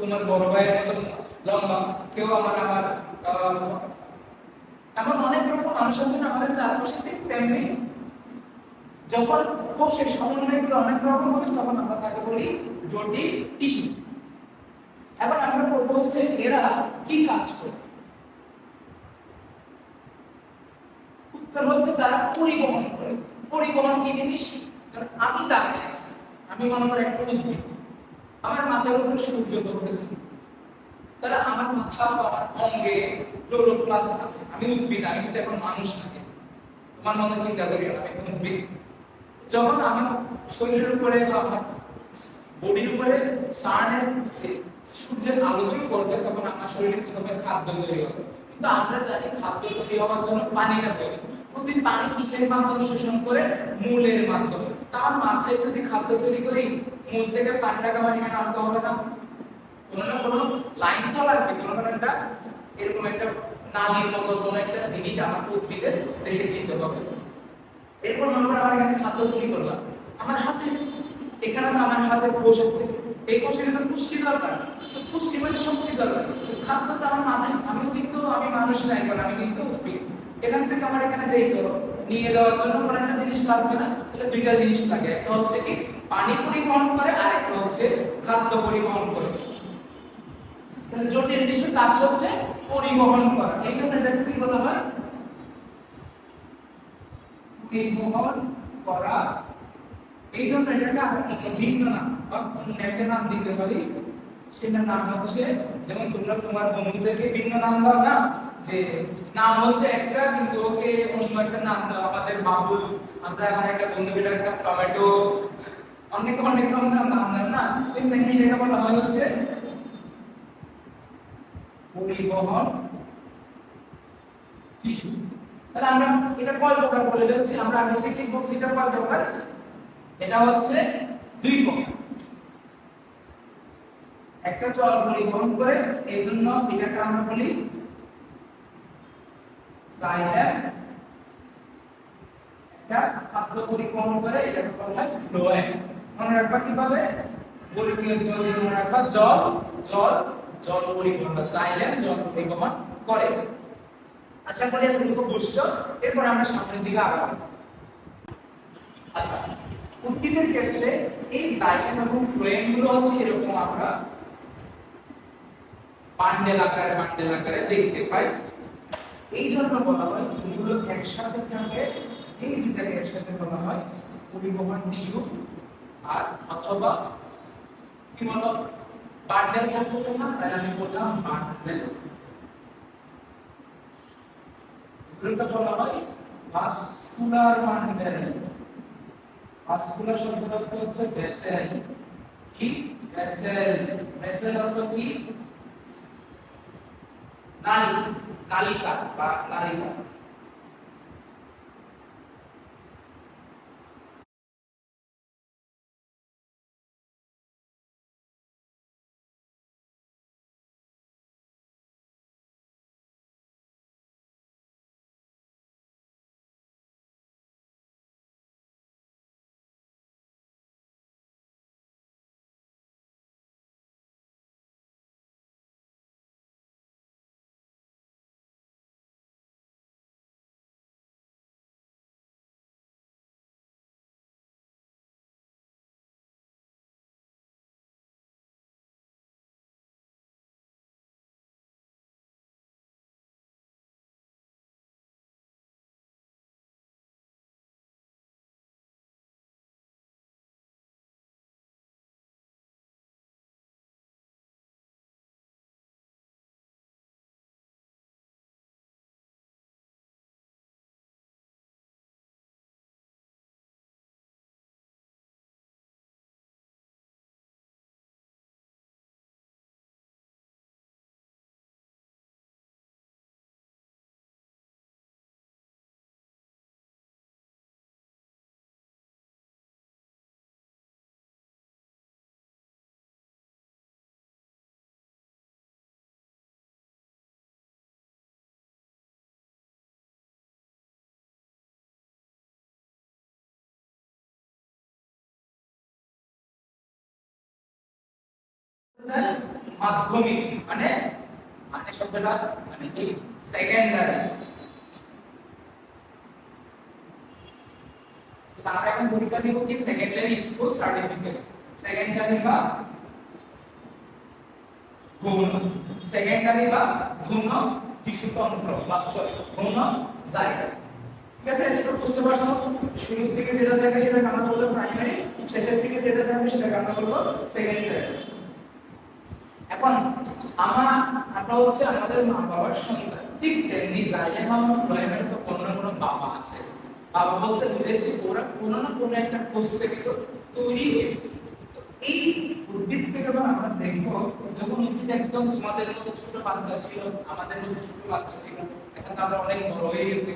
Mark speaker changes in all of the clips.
Speaker 1: তোমার বড় ভাইয়ের মতো লম্বা। কেউ আমার আমার এমন অনেক রকম মানুষ আছে না আমাদের চারপাশে ঠিক তেমনি যখন কোষের সমন্বয়গুলো অনেক রকম হবে, তখন আমরা তাকে বলি জটিল টিস্যু। এবার আমরা বলব হচ্ছে এরা কি কাজ করে? উত্তর হচ্ছে তারা পরিবহন করে। পরিবহন কি জিনিস? আমি দাঁড়িয়ে আছি আমি মনে করি একটা উদ্ভিদ। আমার মাথার উপরে সূর্য ধরতেছে তাহলে আমার মাথা আমার অঙ্গে ক্লোরোপ্লাস্ট আছে। আমি উদ্ভিদ, আমি কিন্তু এখন মানুষ নাকি তোমার মনে চিন্তা করি আমি এখন উদ্ভিদ। যখন আমার শরীরের উপরে বা আমার বডির উপরে সানের সূর্যের আলোগুলো পড়বে, তখন আমার শরীরে হবে খাদ্য তৈরি হবে। কিন্তু আমরা জানি খাদ্য তৈরি হওয়ার জন্য পানিটা প্রয়োজন। উদ্ভিদ পানি কিসের মাধ্যমে শোষণ করে? মূলের মাধ্যমে। তার মাথায় যদি খাদ্য তৈরি করি, মূল থেকে পানিটাকে আমার এখানে আনতে হবে না। কোনো না কোনো লাইন তো লাগবে, কোনো না একটা এরকম একটা নালীর মতো কোনো একটা জিনিস আমার উদ্ভিদের রেখে দিতে হবে। এরপর মনে করো আমার এখানে খাদ্য তৈরি করলাম। আমার হাতে, এখানে তো আমার হাতে কোষ আছে। এই কোষের তো পুষ্টি দরকার। পুষ্টি মানে শক্তি দরকার। খাদ্য তো আমার মাথায়, আমি কিন্তু, আমি মানুষ নাই কারণ আমি কিন্তু এখান থেকে আমার এখানে যেতে হবে নিয়ে যাওয়ার জন্য কোনো একটা জিনিস লাগবে না। তাহলে দুইটা জিনিস লাগে একটা হচ্ছে কি? পানি পরিবহন করে আর একটা হচ্ছে খাদ্য পরিবহন করে। তাহলে জটিল টিস্যুর কাজ হচ্ছে পরিবহন করা। এই জন্য এটাকে কি বলা হয়? পরিবহন করা। এই জন্য এটাকে অন্য ভিন্ন নাম বা অন্য একটা নাম দিতে পারি। সেটার নাম হচ্ছে, যেমন তোমরা তোমার বন্ধুদেরকে ভিন্ন নাম দাও না, যে নাম হচ্ছে একটা, কিন্তু ওকে অন্য একটা নাম দাও আমাদের বাবুল। আমরা এখন একটা বন্ধু বন্ধুকে একটা টমেটো, অনেক অনেক রকমের নাম না। কিন্তু এটাকে বলা হয় হচ্ছে পরিবহন টিস্যু তাহলে আমরা এটা কয় প্রকার বলে দিয়েছি আমরা আগে থেকে বলছি এটা কয় প্রকার? এটা হচ্ছে দুই প্রকার। একটা জল পরিবহন করে, এই জন্য এটাকে আমরা বলি সাইলেম একটা খাদ্য পরিবহন করে এটাকে বলা হয়? ফ্লোয়েম মনে রাখবা কীভাবে? বলিকীয় জল মনে রাখবা, জল জল জল পরিবহন বা সাইলেম জল পরিবহন করে। আশা করি এতটুকু বুঝছ। এরপর আমরা সামনের দিকে আগাবো। আচ্ছা উদ্ভিদের ক্ষেত্রে এই জাইলেম এবং ফ্লোয়েমগুলো হচ্ছে এরকম আমরা বান্ডেল আকারে বান্ডেল আকারে দেখতে পাই। এই জন্য বলা হয়, এগুলো একসাথে থাকে এই দুটাকে একসাথে বলা হয় পরিবহন টিস্যু আর অথবা কি বলো, বান্ডেল থাকতেছে না, তাই আমি বললাম বান্ডেল। এগুলোকে বলা হয় ভাস্কুলার বান্ডেল। ভাস্কুলার শব্দের হচ্ছে ভেসেল। কি? ভেসেল। ভেসেল অর্থ কি? নালী। নালিকা বা নালিকা মাধ্যমিক মানে মানে শব্দটা মানে কি সেকেন্ডারি আমরা এখন পরীক্ষা দিব কি সেকেন্ডারি স্কুল সার্টিফিকেট সেকেন্ড শ্রেণি বা গৌণ সেকেন্ডারি বা গৌণ টিস্যুতন্ত্র, বা গৌণ জায়গা। ঠিক আছে? এটা বুঝতে পারছ? শুরুর দিকে যেটা থাকে সেটাকে আমরা বলব প্রাইমারি শেষের দিকে যেটা থাকে সেটাকে আমরা বলব সেকেন্ডারি এখন আমার, আমরা হচ্ছে আমাদের মা বাবার সন্তান। ঠিক তেমনি জাইলেম এবং ফ্লোয়েমের তো কোনো না কোনো বাবা আছে। বাবা বলতে বুঝেছি ওরা কোনো না কোনো একটা খোঁজ থেকে তো তৈরি হয়েছে। এই উদ্ভিদকে যখন আমরা দেখব, যখন উদ্ভিদ একদম তোমাদের মতো ছোট বাচ্চা ছিল, আমাদের মতো ছোট বাচ্চা ছিল, এখন তো আমরা অনেক বড় হয়ে গেছি।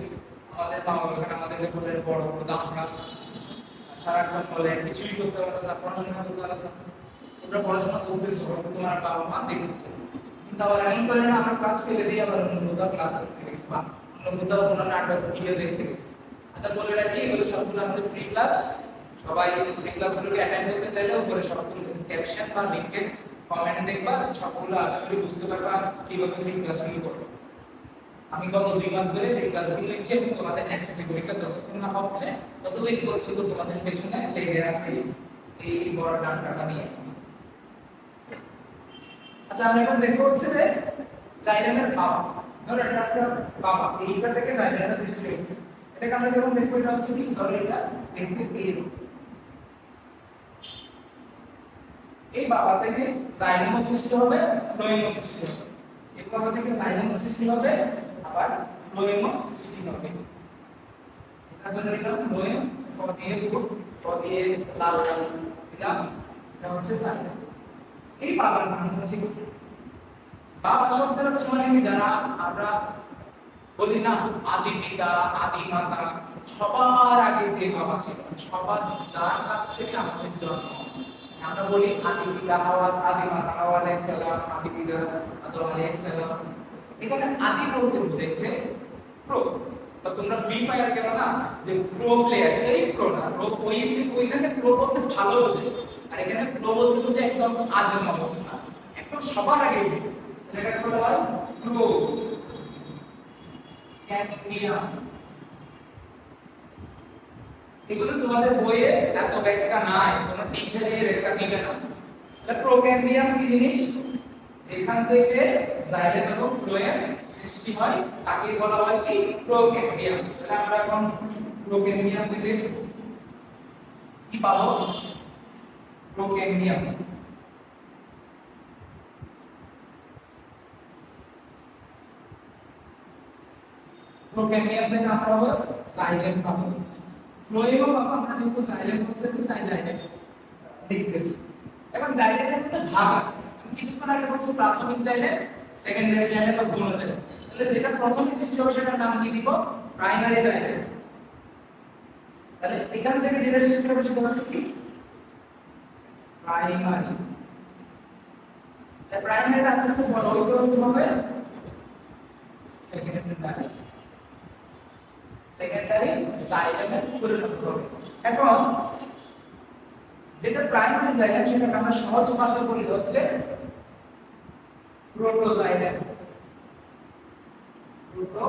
Speaker 1: আমাদের বাবা এখন আমাদেরকে বলে, বড় দাম আমরা সারাক্ষণ বলে, কিছুই করতে পারছ না পড়াশোনা করতে পারছ না। তোমরা পড়াশোনা করতেছো তোমার বাবা মা দেখতেছে। কিন্তু আবার এমন করে না, আমরা ক্লাস ফেলে আবার ক্লাস করতে গেছি, বা নাটক ভিডিও দেখতে গেছি। আচ্ছা বলে রাখি, এগুলো সবগুলো আমাদের ফ্রি ক্লাস সবাই ফ্রি ক্লাসগুলোকে অ্যাটেন্ড করতে চাইলে উপরে সবগুলো ক্যাপশন বা লিংকে কমেন্ট দেখবা, সবগুলো আশা করি বুঝতে পারবা কীভাবে ফ্রি ক্লাসগুলো করবে। আমি গত দুই মাস ধরে ফ্রি ক্লাসগুলো নিচ্ছি এবং তোমাদের পরীক্ষা যতক্ষণ না হচ্ছে, ততদিন পর্যন্ত তোমাদের পেছনে লেগে আছি, এই বড় ডাক্তারটা নিয়ে আচ্ছা আমরা এখন দেখব হচ্ছে যে জাইলেমের বাবা। ধরো এটা একটা বাবা এইটা থেকে জাইলেমের সৃষ্টি হয়েছে। এটাকে আমরা যখন দেখব, এটা হচ্ছে কি? ধরো এটা দেখতে এইরকম এই বাবা থেকে জাইলেমও সৃষ্টি হবে ফ্লোয়েমও সৃষ্টি হবে। এই বাবা থেকে জাইলেমও সৃষ্টি হবে, আবার ফ্লোয়েমও সৃষ্টি হবে। এটা ধরে নিলাম ফ্লোয়েম ফর দিয়ে ফুড ফর দিয়ে লাল লাল। এটা হচ্ছে জাইলেম এই বাবার নাম হচ্ছে বাবা শব্দের হচ্ছে মানে যারা আমরা বলি না আদি পিতা, আদি মাতা। সবার আগে যে বাবা ছিল, সবার যার কাছ থেকে আমাদের জন্ম আমরা বলি আদি পিতা হাওয়াজ আদি মাতা হাওয়া, আলাইহিস সালাম, আদি পিতা, আদম আলাইহিস সালাম। এখানে আদি বলতে বুঝাইছে প্রো। তোমরা ফ্রি ফায়ার কেন না? যে প্রো প্লেয়ার, এই প্রো না প্রো ওই ওইখানে প্রো বলতে ভালো বোঝে। আর এখানে প্রো বলতে বোঝে একদম আদিম অবস্থা। একদম সবার আগে যে এটা বলা হয় প্রো ক্যাডমিয়াম। এগুলো তোমাদের বইয়ে এত ব্যাখ্যা নাই, তোমার টিচারে ব্যাখ্যা দিবে না তাহলে প্রোক্যাম্বিয়াম কি জিনিস? যেখান থেকে জাইলেম এবং ফ্লোয়েম সৃষ্টি হয়, তাকে বলা হয় কি? প্রোক্যাম্বিয়াম তাহলে আমরা এখন প্রোক্যাম্বিয়াম থেকে কি পাবো? প্রোক্যাম্বিয়াম প্রোক্যাম্বিয়াম থেকে আমরা পাবো জাইলেম পাবো। ফ্লোয়েমও পাবো, আমরা যেহেতু জাইলেম করতেছি, তাই জাইলেম লিখতেছি। এখন জাইলেমের মধ্যে ভাগ আছে। কিছুক্ষণ আগে বলছি প্রাথমিক জাইলেম সেকেন্ডারি জাইলেম বা গৌণ জাইলেম তাহলে যেটা প্রথমে সৃষ্টি হবে সেটার নাম কি দিব? প্রাইমারি জাইলেম তাহলে এখান থেকে যেটা সৃষ্টি হবে সেটা হচ্ছে কি? প্রাইমারি প্রাইমারি আস্তে আস্তে বড় হইতে হইতে হবে সেকেন্ডারি সেকেন্ডারি জাইলেমে পরিণত হবে এখন যেটা প্রাইমারি জাইলেম সেটাকে আমরা সহজ ভাষায় বলি হচ্ছে। প্রোটোজাইলেম প্রোটো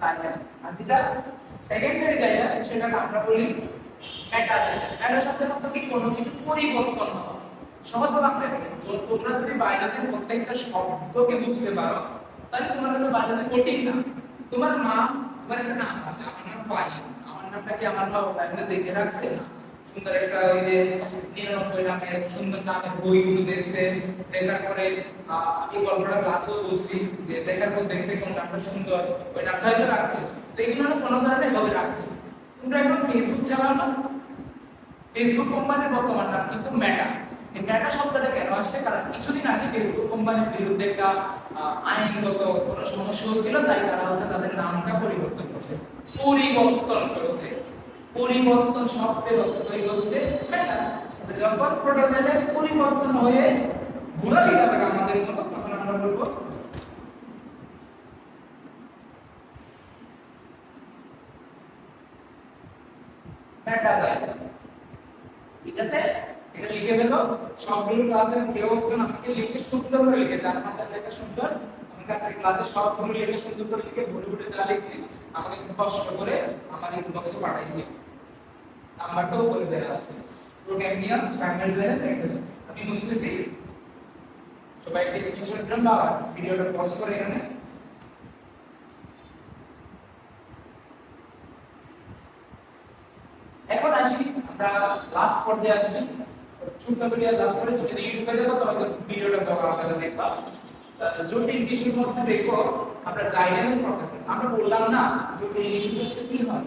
Speaker 1: জাইলেম আর যেটা সেকেন্ডারি জাইলেম সেটাকে আমরা বলি শব্দকে বুঝতে পারো, তাহলে তোমার তোমার মা, তোমার একটা সুন্দর একটা ওই দেখার পরে আমি গল্পটা ক্লাসেও বলছি। যে দেখার পর দেখছে কোন সুন্দর, ওই নামটা হয়তো রাখছে। তো কোনো কারণে রাখছে। তোমরা এখন ফেসবুক চালাও না। ফেসবুক কোম্পানির বর্তমান নাম কিন্তু মেটা এই মেটা শব্দটা কেন আসছে? কারণ কিছুদিন আগে ফেসবুক কোম্পানির বিরুদ্ধে একটা আইনগত কোনো সমস্যা হয়েছিল, তাই তারা হচ্ছে তাদের নামটা পরিবর্তন করছে। পরিবর্তন করছে। পরিবর্তন শব্দের অর্থই হচ্ছে মেটা যখন প্রোটোজাইলের পরিবর্তন হয়ে ঘোরালি যাবে আমাদের মতো, তখন আমরা বলব লিখে ক্লাসের কেউ একজন আমাকে লিখে সুন্দর করে লিখে, যার হাতের লেখা সুন্দর আমার কাছে ক্লাসে সবগুলো লিখে সুন্দর করে লিখে বলে বলে যা লিখছি, আমাকে কষ্ট করে আমার ইনবক্সে পাঠিয়ে দিবে। নাম্বারটাও বলে দেওয়া আছে। প্রোগ্রামিয়াম প্রাইমারি জায়গা সেকেন্ডারি আমি বুঝতেছি। সবাই একটা স্ক্রিনশট নেন বা ভিডিওটা পজ করে এখানে। এখন আসি, আমরা লাস্ট পর্যায়ে আসছি। তুমি না হয়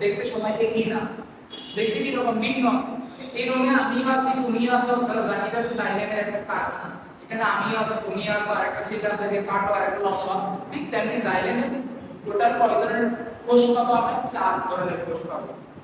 Speaker 1: দেখতে সময় একই না দেখতে কীরকম ভিন্ন এই রঙে আমিও আছি তুমিও আছো তাহলে জানি হচ্ছে জাইলেমের একটা কারখানা এখানে আমিও আছো তুমিও আছো আর একটা ছেলে আছে যে কাটো আর একটা লম্বা ঠিক তেমনি জাইলেমের টোটাল কয় ধরনের কোষ পাবো আমরা চার ধরনের কোষ পাবো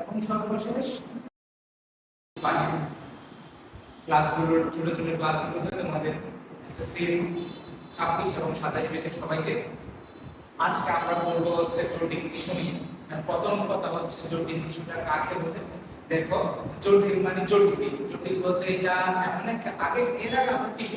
Speaker 1: এবং সর্বশেষ ফাইনাল ক্লাসগুলো ছোট ছোট ক্লাসগুলোতে তোমাদের এসএসসি ছাব্বিশ এবং সাতাশ বেসের সবাইকে আজকে আমরা বলব হচ্ছে জটিল টিস্যু নিয়ে। প্রথম কথা হচ্ছে জটিল টিস্যুটা কাকে বলে? দেখো, জটিল মানে জটিল। জটিল বলতে এটা এমন একটা আগে এর আগে আমরা টিস্যু